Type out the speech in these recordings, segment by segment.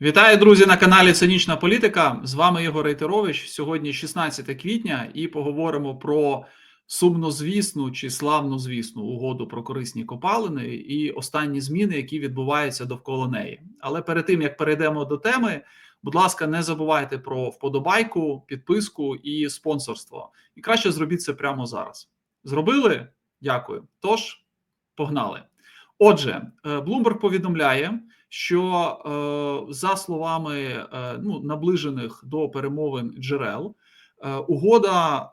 Вітаю, друзі, на каналі Цинічна Політика. З вами Ігор Рейтерович. Сьогодні 16 квітня, і поговоримо про сумнозвісну чи славнозвісну угоду про корисні копалини і останні зміни, які відбуваються довкола неї. Але перед тим як перейдемо до теми, будь ласка, не забувайте про вподобайку, підписку і спонсорство. І краще зробіть це прямо зараз. Зробили? Дякую. Тож, погнали. Отже, е, Bloomberg повідомляє що е, за словами е, ну наближених до перемовин джерел, е, угода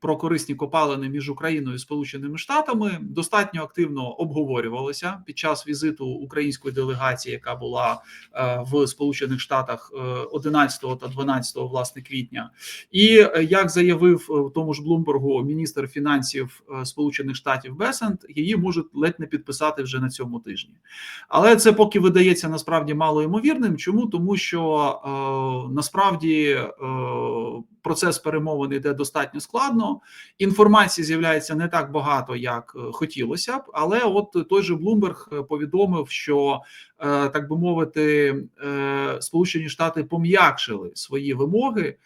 про корисні копалини між Україною і Сполученими Штатами достатньо активно обговорювалися під час візиту української делегації, яка була е, в Сполучених Штатах 11 е, та 12 власне квітня. І е, як заявив в тому ж Блумбергу міністр фінансів Сполучених Штатів Бесент, її можуть ледь не підписати вже на цьому тижні. Але це поки видається насправді мало ймовірним. Чому тому, що е, насправді е, процес перемовин йде достатньо складно. Інформації з'являється не так багато, як е, хотілося б. Але от той же Блумберг повідомив, що е, так би мовити, е, Сполучені Штати пом'якшили свої вимоги.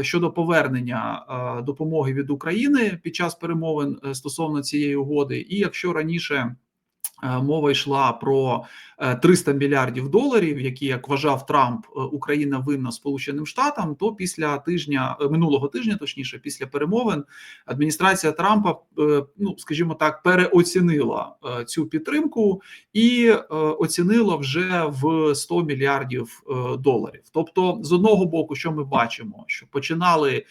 Щодо повернення допомоги від України під час перемовин стосовно цієї угоди, і якщо раніше мова йшла про 300 мільярдів доларів, які як вважав Трамп, е, Україна винна Сполученим Штатам. То після тижня е, минулого тижня, точніше, після перемовин, адміністрація Трампа, е, ну скажімо так, переоцінила цю підтримку і оцінила вже в 100 мільярдів доларів. Тобто, з одного боку, що ми бачимо, що починали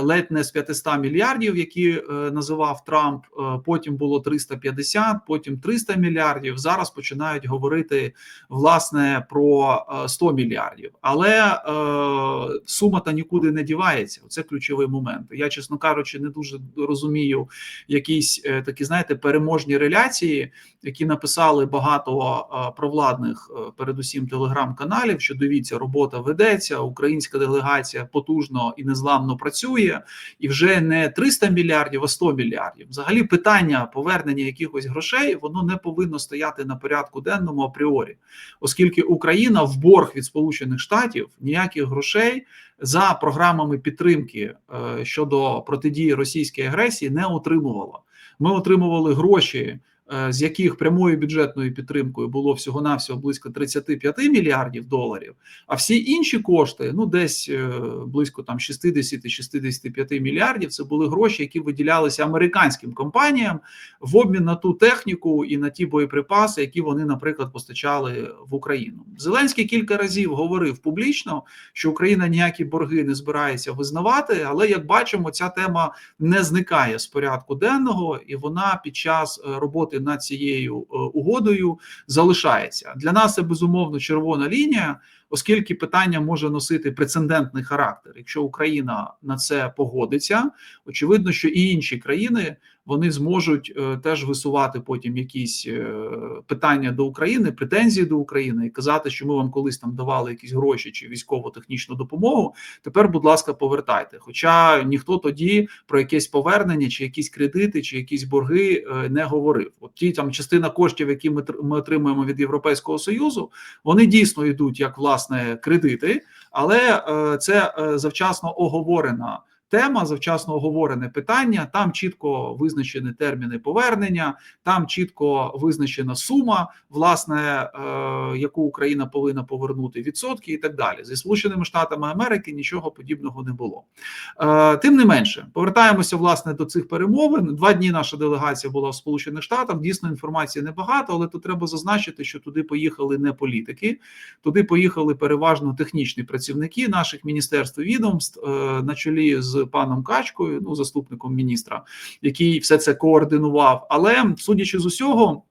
ледь не з 500 мільярдів, які називав Трамп. Потім було 350, потім 300 мільярдів. Зараз починають говорити говорити власне про 100 е, мільярдів, але е, сума та нікуди не дівається. Це ключовий момент. Я, чесно кажучи, не дуже розумію якісь е, такі, знаєте, переможні реляції, які написали багато е, провладних, е, передусім телеграм-каналів. Що дивіться, робота ведеться, українська делегація потужно і незламно працює, і вже не 300 мільярдів, а 100 мільярдів. Взагалі, питання повернення якихось грошей воно не повинно стояти на порядку денному апріорі, оскільки Україна в борг від Сполучених Штатів ніяких грошей за програмами підтримки е, щодо протидії російській агресії не отримувала. Ми отримували гроші з яких прямою бюджетною підтримкою було всього навсього близько 35 мільярдів доларів, а всі інші кошти, ну десь е, близько там 60-65 мільярдів, це були гроші, які виділялися американським компаніям в обмін на ту техніку і на ті боєприпаси, які вони, наприклад, постачали в Україну. Зеленський кілька разів говорив публічно, що Україна ніякі борги не збирається визнавати, але як бачимо, ця тема не зникає з порядку денного, і вона під час е, над цією е, угодою залишається для нас. Це безумовно червона лінія оскільки питання може носити прецедентний характер. Якщо Україна на це погодиться, очевидно, що і інші країни вони зможуть е, теж висувати потім якісь е, питання до України, претензії до України і казати, що ми вам колись там давали якісь гроші чи військово-технічну допомогу. Тепер, будь ласка, повертайте. Хоча ніхто тоді про якесь повернення, чи якісь кредити, чи якісь борги е, не говорив. От ті там частина коштів, які ми ми отримуємо від Європейського союзу, вони дійсно йдуть як власне кредити, але це завчасно оговорена тема, завчасно оговорене питання. Там чітко визначені терміни повернення, там чітко визначена сума, власне, е, яку Україна повинна повернути відсотки і так далі. Зі Сполученими Штатами Америки нічого подібного не було. Е, тим не менше, повертаємося власне до цих перемовин. Два дні наша делегація була в Сполучених Штатах. Дійсно, інформації небагато, але тут треба зазначити, що туди поїхали не політики, туди поїхали переважно технічні працівники наших міністерств і відомств е, на чолі з паном Качкою, ну заступником міністра, який все це координував. Але судячи з усього.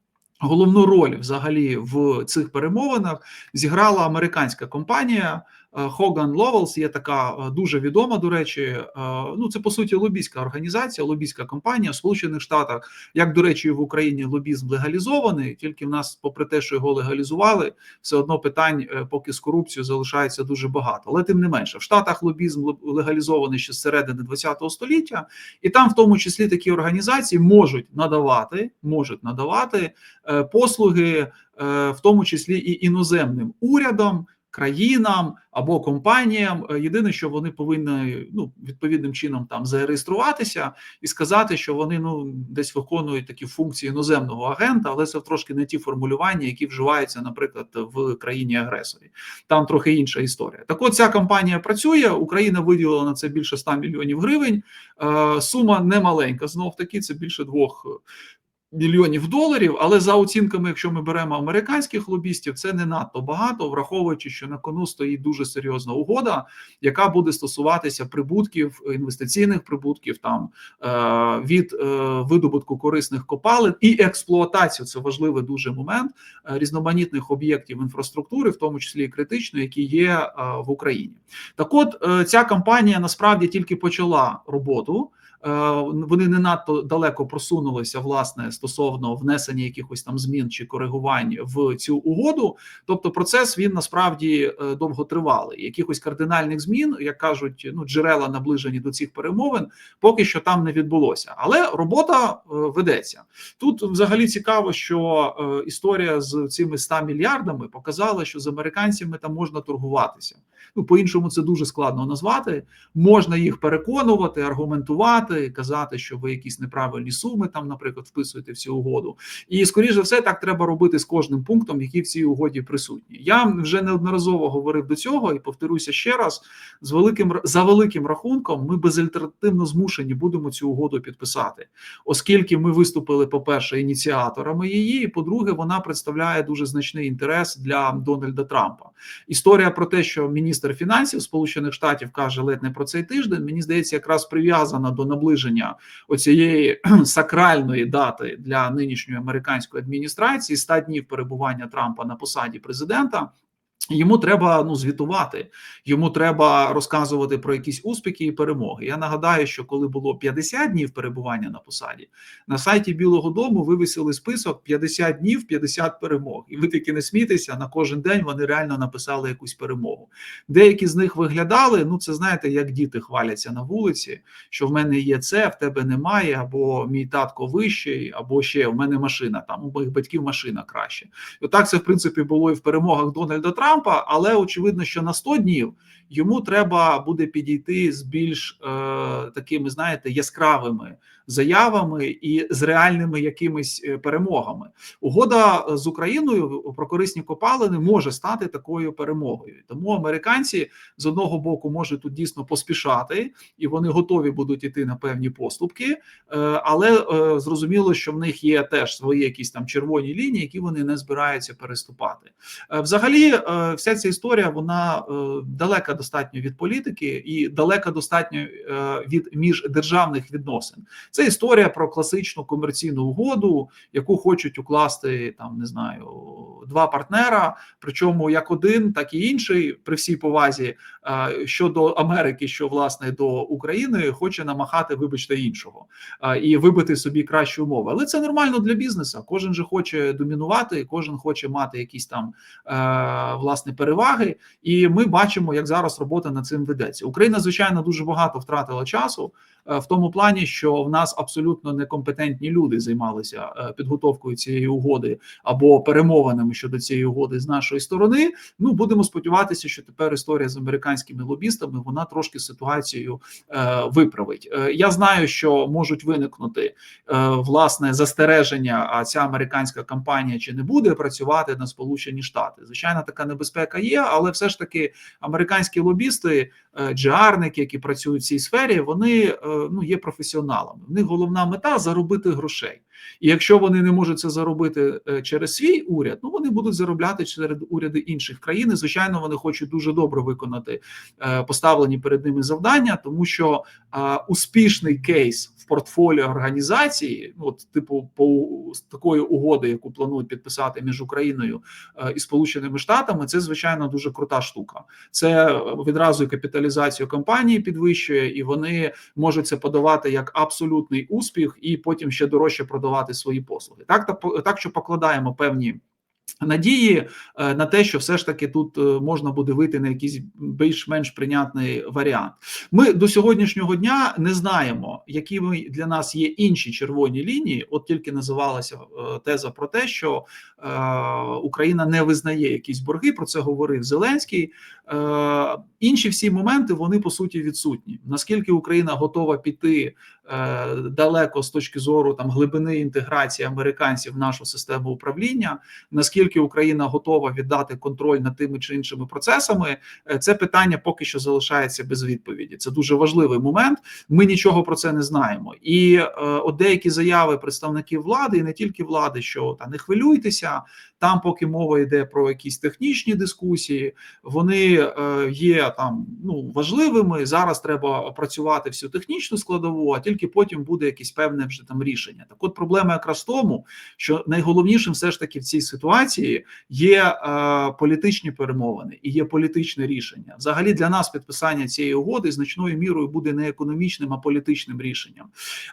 Головну роль взагалі в цих перемовинах зіграла американська компанія Хоган Ловелс є така е, дуже відома. До речі, е, ну це по суті лобійська організація, лобійська компанія в Сполучених Штатах, як до речі, в Україні лобізм легалізований. Тільки в нас, попри те, що його легалізували, все одно питань, е, поки з корупцією залишається дуже багато. Але тим не менше, в Штатах лобізм легалізований ще з середини ХХ століття, і там, в тому числі, такі організації можуть надавати, можуть надавати послуги в тому числі і іноземним урядам країнам або компаніям. Е, єдине, що вони повинні ну відповідним чином там зареєструватися і сказати, що вони ну десь виконують такі функції іноземного агента, але це трошки не ті формулювання, які вживаються, наприклад, в країні агресорі. Там трохи інша історія. Так, от ця компанія працює. Україна виділила на це більше 100 мільйонів гривень. Е, сума не маленька. Знов таки це більше двох мільйонів доларів, але за оцінками, якщо ми беремо американських лобістів, це не надто багато, враховуючи, що на кону стоїть дуже серйозна угода, яка буде стосуватися прибутків інвестиційних прибутків там е, від е, видобутку корисних копалин і експлуатацію. Це важливий дуже момент е, різноманітних об'єктів інфраструктури, в тому числі і критичної, які є в Україні. Так, от ця компанія насправді тільки почала роботу. Е, вони не надто далеко просунулися власне стосовно внесення якихось там змін чи коригувань в цю угоду. Тобто, процес він насправді е, довготривалий. Якихось кардинальних змін, як кажуть, ну джерела наближені до цих перемовин, поки що там не відбулося. Але робота е, ведеться тут. Взагалі цікаво, що історія з цими 100 мільярдами показала, що з американцями там можна торгуватися. Ну по іншому це дуже складно назвати. Можна їх переконувати, аргументувати брехати, казати, що ви якісь неправильні суми там, наприклад, вписуєте в цю угоду. І скоріш за все, так треба робити з кожним пунктом, який в цій угоді присутні. Я вже неодноразово говорив до цього і повторюся ще раз: з великим за великим рахунком, ми безальтернативно змушені будемо цю угоду підписати, оскільки ми виступили, по перше, ініціаторами її. і По-друге, вона представляє дуже значний інтерес для Дональда Трампа. Історія про те, що міністр фінансів Сполучених Штатів каже ледь не про цей тиждень, мені здається, якраз прив'язана до наближення оцієї сакральної дати для нинішньої американської адміністрації 100 днів перебування Трампа на посаді президента. Йому треба ну звітувати, йому треба розказувати про якісь успіхи і перемоги. Я нагадаю, що коли було 50 днів перебування на посаді, на сайті Білого Дому вивісили список 50 днів, 50 перемог. І ви таки не смійтеся, на кожен день вони реально написали якусь перемогу. Деякі з них виглядали. Ну, це знаєте, як діти хваляться на вулиці, що в мене є це, в тебе немає, або мій татко вищий, або ще в мене машина. Там у моїх батьків машина краще. І Отак це в принципі було і в перемогах Дональда Трампа. Трампа, але очевидно, що на 100 днів йому треба буде підійти з більш е, такими, знаєте, яскравими заявами і з реальними якимись е, перемогами. Угода з Україною про корисні копалини може стати такою перемогою. Тому американці з одного боку можуть тут дійсно поспішати, і вони готові будуть іти на певні поступки, е, але е, зрозуміло, що в них є теж свої якісь там червоні лінії, які вони не збираються переступати. Взагалі, вся ця історія вона далека достатньо від політики і далека достатньо від міждержавних відносин. Це історія про класичну комерційну угоду, яку хочуть укласти там, не знаю, два партнера. Причому як один, так і інший, при всій повазі щодо Америки, що власне до України, хоче намахати, вибачте, іншого і вибити собі кращі умови. Але це нормально для бізнесу. Кожен же хоче домінувати, кожен хоче мати якісь там власне переваги. І ми бачимо, як зараз робота над цим ведеться. Україна, звичайно, дуже багато втратила часу в тому плані, що в нас абсолютно некомпетентні люди займалися е, підготовкою цієї угоди або перемовинами щодо цієї угоди з нашої сторони. Ну будемо сподіватися, що тепер історія з американськими лобістами вона трошки ситуацію е, виправить. Е, я знаю, що можуть виникнути е, власне застереження. А ця американська компанія чи не буде працювати на Сполучені Штати? Звичайно, така небезпека є, але все ж таки американські лобісти, е, джиарники, які працюють в цій сфері, вони е, ну є професіоналами В них головна мета заробити грошей. І якщо вони не можуть це заробити е, через свій уряд, ну вони будуть заробляти через уряди інших країн. І, Звичайно, вони хочуть дуже добре виконати е, поставлені перед ними завдання, тому що успішний кейс портфоліо організації, ну, от типу по такої угоди, яку планують підписати між Україною е, і Сполученими Штатами, це звичайно дуже крута штука. Це відразу і капіталізацію компанії підвищує, і вони можуть це подавати як абсолютний успіх, і потім ще дорожче продавати свої послуги. Так так що покладаємо певні Надії е, на те, що все ж таки тут е, можна буде вийти на якийсь більш-менш прийнятний варіант. Ми до сьогоднішнього дня не знаємо, якими для нас є інші червоні лінії. От тільки називалася е, теза про те, що Україна не визнає якісь борги. Про це говорив Зеленський. Інші всі моменти вони по суті відсутні. Наскільки Україна готова піти далеко з точки зору там глибини інтеграції американців в нашу систему управління, наскільки Україна готова віддати контроль над тими чи іншими процесами, е, це питання поки що залишається без відповіді. Це дуже важливий момент. Ми нічого про це не знаємо. І е, от деякі заяви представників влади, і не тільки влади, що та не хвилюйтеся. Там, поки мова йде про якісь технічні дискусії, вони е, є там ну важливими. Зараз треба опрацювати всю технічну складову, а тільки потім буде якесь певне вже там рішення. Так, от проблема якраз в тому, що найголовнішим все ж таки в цій ситуації ситуації є е, політичні перемовини і є політичне рішення. Взагалі для нас підписання цієї угоди значною мірою буде не економічним, а політичним рішенням.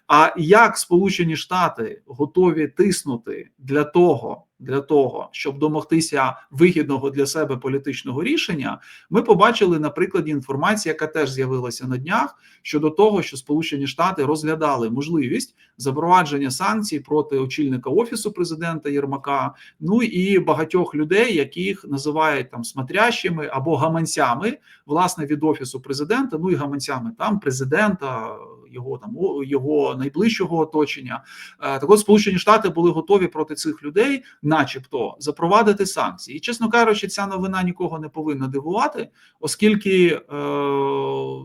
А як Сполучені Штати готові тиснути для того? Для того, щоб домогтися вигідного для себе політичного рішення, ми побачили на прикладі інформації, яка теж з'явилася на днях щодо того, що Сполучені Штати розглядали можливість запровадження санкцій проти очільника офісу президента Єрмака, ну і багатьох людей, яких називають там смотрящими або гаманцями, власне від офісу президента, ну і гаманцями там президента, його там його найближчого оточення. Е, так от Сполучені Штати були готові проти цих людей начебто, запровадити санкції. І, чесно кажучи, ця новина нікого не повинна дивувати, оскільки е,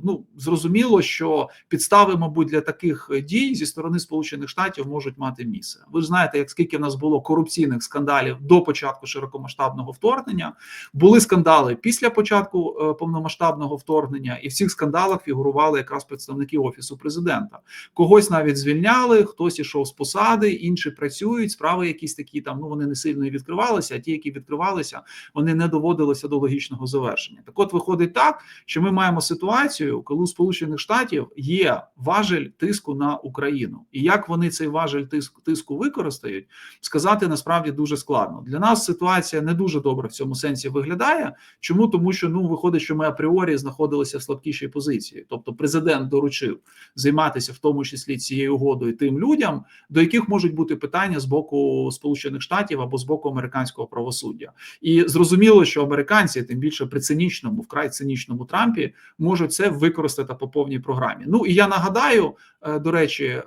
ну зрозуміло, що підстави, мабуть, для таких дій зі сторони Сполучених Штатів можуть мати місце. Ви ж знаєте, як скільки в нас було корупційних скандалів до початку широкомасштабного вторгнення, були скандали після початку е, повномасштабного вторгнення, і в цих скандалах фігурували якраз представники офісу президента. Когось навіть звільняли, хтось ішов з посади, інші працюють. Справи якісь такі там. Ну вони не сильно відкривалися, а ті, які відкривалися, вони не доводилися до логічного завершення. Так, от виходить так, що ми маємо ситуацію, коли у Сполучених Штатів є важель тиску на Україну, і як вони цей важель тиску тиску використають, сказати насправді дуже складно. Для нас ситуація не дуже добре в цьому сенсі виглядає. Чому тому, що ну виходить, що ми апріорі знаходилися в слабкішій позиції, тобто президент доручив займатися в тому числі цією угодою тим людям, до яких можуть бути питання з боку Сполучених Штатів або з боку американського правосуддя, і зрозуміло, що американці, тим більше при цинічному, вкрай цинічному Трампі, можуть це використати по повній програмі. Ну і я нагадаю, е, до речі, е,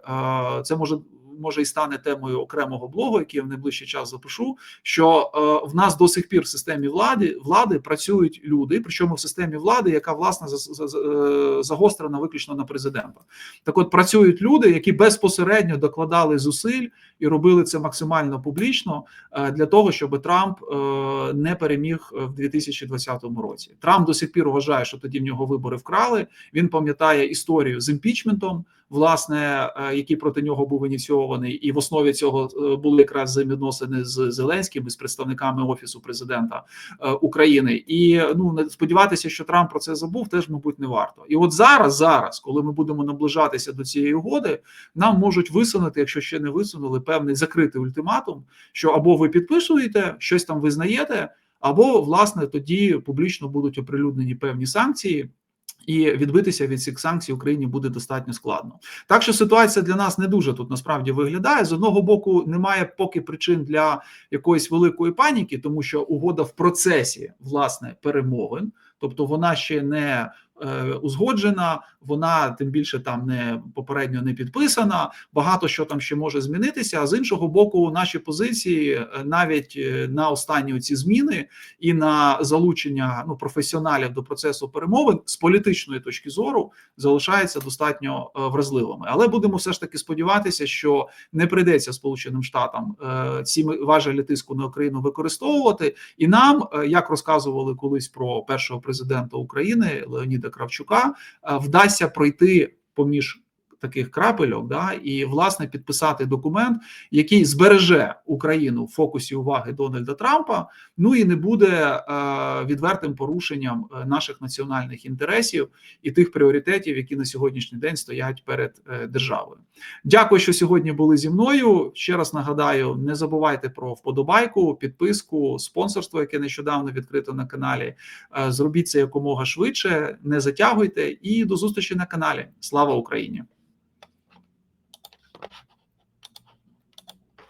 це може може і стане темою окремого блогу, який я в найближчий час запишу. Що е, в нас до сих пір в системі влади влади працюють люди, причому в системі влади, яка власне е, загострена виключно на президента. Так, от працюють люди, які безпосередньо докладали зусиль і робили це максимально публічно е, для того, щоб Трамп е, не переміг в 2020 році. Трамп до сих пір вважає, що тоді в нього вибори вкрали. Він пам'ятає історію з імпічментом власне, е, який проти нього був ініційований, і в основі цього е, були якраз взаємовідносини з Зеленським і з представниками офісу президента е, України. І ну сподіватися, що Трамп про це забув, теж мабуть не варто. І от зараз, зараз, коли ми будемо наближатися до цієї угоди, нам можуть висунути, якщо ще не висунули, певний закритий ультиматум, що або ви підписуєте щось там визнаєте. Або власне тоді публічно будуть оприлюднені певні санкції, і відбитися від цих санкцій Україні буде достатньо складно. Так що ситуація для нас не дуже тут насправді виглядає. З одного боку, немає поки причин для якоїсь великої паніки, тому що угода в процесі власне перемовин, тобто вона ще не узгоджена, вона тим більше там не попередньо не підписана. Багато що там ще може змінитися. А з іншого боку, наші позиції е, навіть е, на останні ці зміни і на залучення ну професіоналів до процесу перемовин з політичної точки зору залишаються достатньо вразливими. Але будемо все ж таки сподіватися, що не прийдеться Сполученим Штатам ці важелі тиску на Україну використовувати, і нам як розказували колись про першого президента України Леоніда Кравчука, вдасться пройти поміж таких крапельок, да, і власне підписати документ, який збереже Україну в фокусі уваги Дональда Трампа. Ну і не буде е, відвертим порушенням е, наших національних інтересів і тих пріоритетів, які на сьогоднішній день стоять перед е, державою. Дякую, що сьогодні були зі мною. Ще раз нагадаю: не забувайте про вподобайку, підписку, спонсорство, яке нещодавно відкрито на каналі. Зробіть це якомога швидше, не затягуйте і до зустрічі на каналі. Слава Україні!